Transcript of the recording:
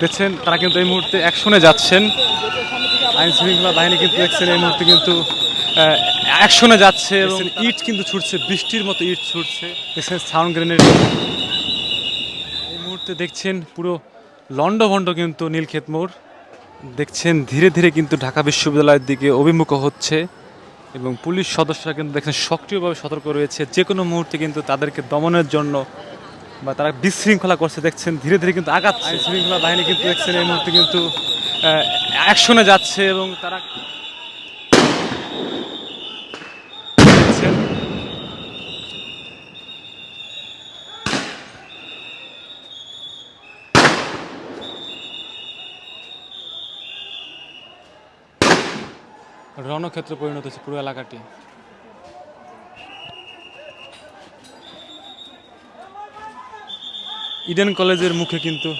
দেখছেন তারা কিন্তু এই মুহূর্তে অ্যাকশনে যাচ্ছেন। আইন শৃঙ্খলা বাহিনী কিন্তু দেখছেন এই মুহূর্তে কিন্তু অ্যাকশনে যাচ্ছে এবং ইট কিন্তু ছুটছে বৃষ্টির মতো ইট ছুটছে। দেখছেন সাউন্ড গ্রেনেড। এই মুহূর্তে দেখছেন পুরো লন্ডভন্ড কিন্তু নীলক্ষেত মোড়। দেখছেন ধীরে ধীরে কিন্তু ঢাকা বিশ্ববিদ্যালয়ের দিকে অভিমুখ হচ্ছে এবং পুলিশ সদস্যরা কিন্তু দেখছেন সক্রিয়ভাবে সতর্ক রয়েছে। যে কোনো মুহূর্তে কিন্তু তাদেরকে দমনের জন্য বা তারা বিশৃঙ্খলা করছে, দেখছেন, ধীরে ধীরে কিন্তু আগাচ্ছে আইন শৃঙ্খলা বাহিনী কিন্তু দেখছেন এই মুহূর্তে কিন্তু অ্যাকশনে যাচ্ছে এবং তারা রণক্ষেত্রে পরিণত হচ্ছে পুরো এলাকাটি। ইডেন কলেজের মুখে কিন্তু